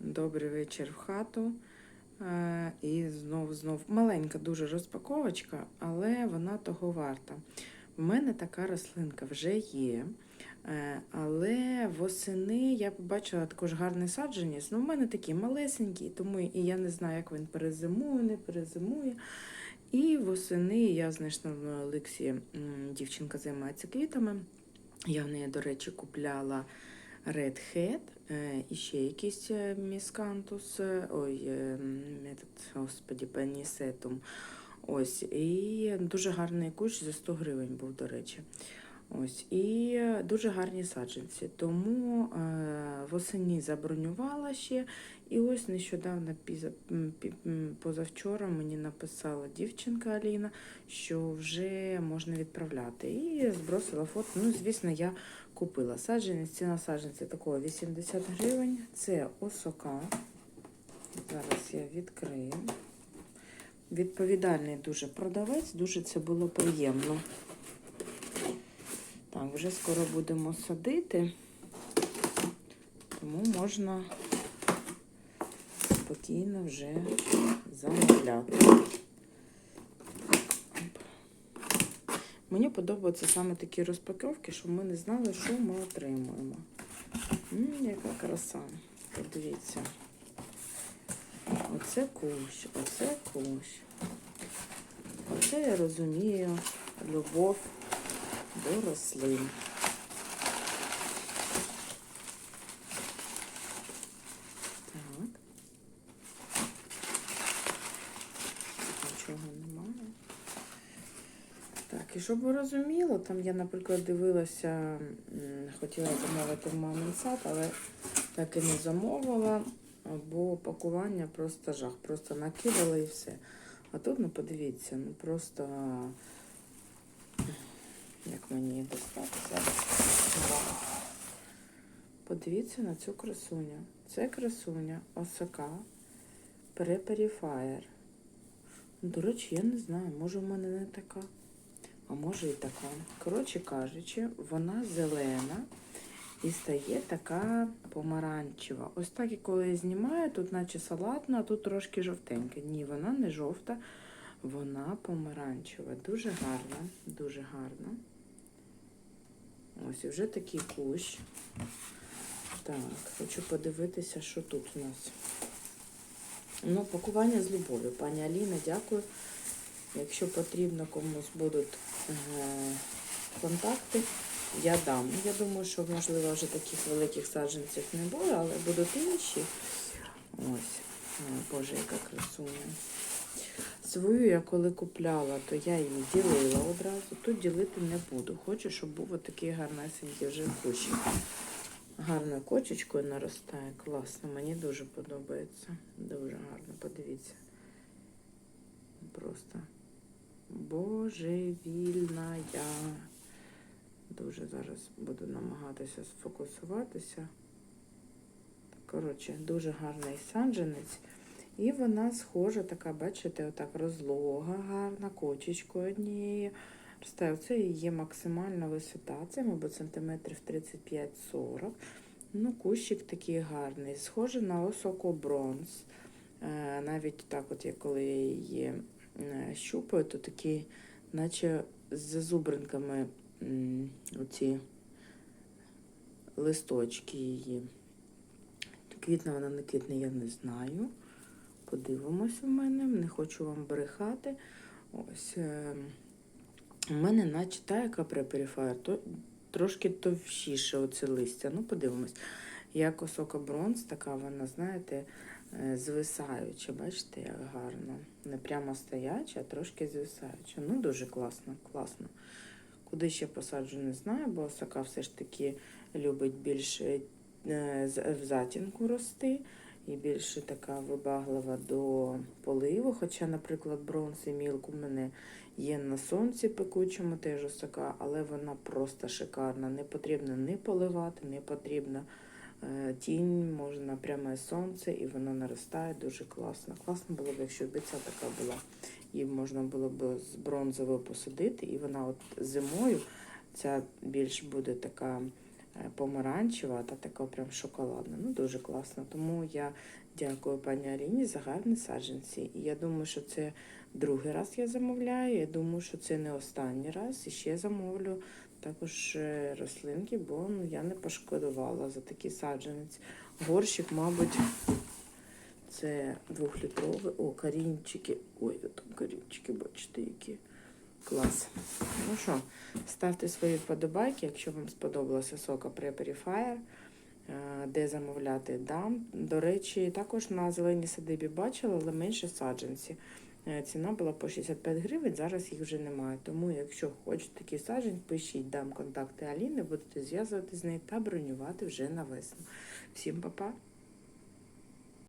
Добрий вечір в хату. Е, І знов знов маленька дуже розпаковочка, але вона того варта. У мене така рослинка вже є. е, Але восени я побачила також гарний саджанець. Ну, в мене такий малесенький, тому і я не знаю, як він перезимує, не перезимує. І восени я знайшла в Олексі, дівчинка займається квітами. Я в неї, до речі, купляла Red Hat е, і ще якийсь е, міскантус, е, ой, метод, господі, пенісетум. Ось, і дуже гарний кущ за 100 гривень був, до речі. Ось, і дуже гарні саджанці. Тому восені забронювала ще. І ось нещодавно позавчора мені написала дівчинка Аліна, що вже можна відправляти. І збросила фото. Ну, звісно, я купила саджанець. Ціна саджанця такого 80 гривень. Це осока. Зараз я відкрию. Відповідальний дуже продавець, дуже це було приємно. Так, вже скоро будемо садити, тому можна спокійно вже замовляти. Мені подобаються саме такі розпаковки, щоб ми не знали, що ми отримуємо. М, яка краса. Подивіться. Оце кущ, оце кущ. Оце я розумію любов до рослин. Так. Нічого немає. Так, і щоб ви розуміли, там я, наприклад, дивилася, хотіла замовити в мамин сад, але так і не замовила, бо пакування просто жах. Просто накидала і все. А тут, ну подивіться, ну просто як мені достати. Подивіться на цю красуню. Це красуня Осака Preparifier. До речі, я не знаю, може в мене не така, а може і така. Коротше кажучи, вона зелена і стає така помаранчева. Ось так, і коли я знімаю, тут наче салатна, а тут трошки жовтенька. Ні, вона не жовта, вона помаранчева. Дуже гарна, дуже гарна. Ось і вже такий кущ. Так, хочу подивитися, що тут у нас. Ну, пакування з любов'ю. Пані Аліна, дякую. Якщо потрібно комусь будуть е, контакти, я дам. Я думаю, що, можливо, вже таких великих саджанців не буде, але будуть інші. Ось. Боже, яка красуня. Свою я коли купляла, то я її ділила одразу. Тут ділити не буду. Хочу, щоб був отакий гарнесенький вже кущик. Гарною кочечкою наростає. Класно, мені дуже подобається. Дуже гарно, подивіться. Просто божевільна я. Дуже зараз буду намагатися сфокусуватися. Коротше, дуже гарний саджанець. І вона схожа, така, бачите, отак розлога, гарна, кочечкою однією. Це її максимальна висота. Це, мабуть, сантиметрів 35-40. Ну, кущик такий гарний. Схожий на осоко бронз. Е, Навіть так, от коли її щупаю, то такі, наче з зазубринками оці листочки її. Квітне вона не квітне, я не знаю. Подивимось у мене, не хочу вам брехати. Ось. Е, у мене наче та, яка преперифає, то трошки товщіше оце листя. Ну, подивимось. Як осока бронз, така вона, знаєте, е, звисаюча. Бачите, як гарно. Не прямо стояча, а трошки звисаюча. Ну, дуже класно, класно. Куди ще посаджу, не знаю, бо осока все ж таки любить більше е, в затінку рости. І більше така вибаглива до поливу. Хоча, наприклад, бронз і мілк у мене є на сонці пекучому, теж осока, але вона просто шикарна. Не потрібно не поливати, не потрібно е, тінь, можна пряме сонце, і воно наростає дуже класно. Класно було б, якщо б ця така була. Її можна було б з бронзовою посадити, і вона от зимою ця більш буде така е, помаранчева та така прям шоколадна. Ну, дуже класно. Тому я дякую пані Аріні за гарні саджанці. І я думаю, що це другий раз я замовляю. Я думаю, що це не останній раз. І ще замовлю також е, рослинки, бо ну, я не пошкодувала за такий саджанець. Горщик, мабуть, це двохлітровий. О, корінчики. Ой, там корінчики, бачите, які. Клас. Ну що, ставте свої вподобайки, якщо вам сподобалося сока Prepare Fire, е, де замовляти дам. До речі, також на зеленій садибі бачила, але менше саджанці. Е, Ціна була по 65 гривень, зараз їх вже немає. Тому, якщо хочете такий саджанець, пишіть, дам контакти Аліни, будете зв'язувати з нею та бронювати вже на весну. Всім па-па!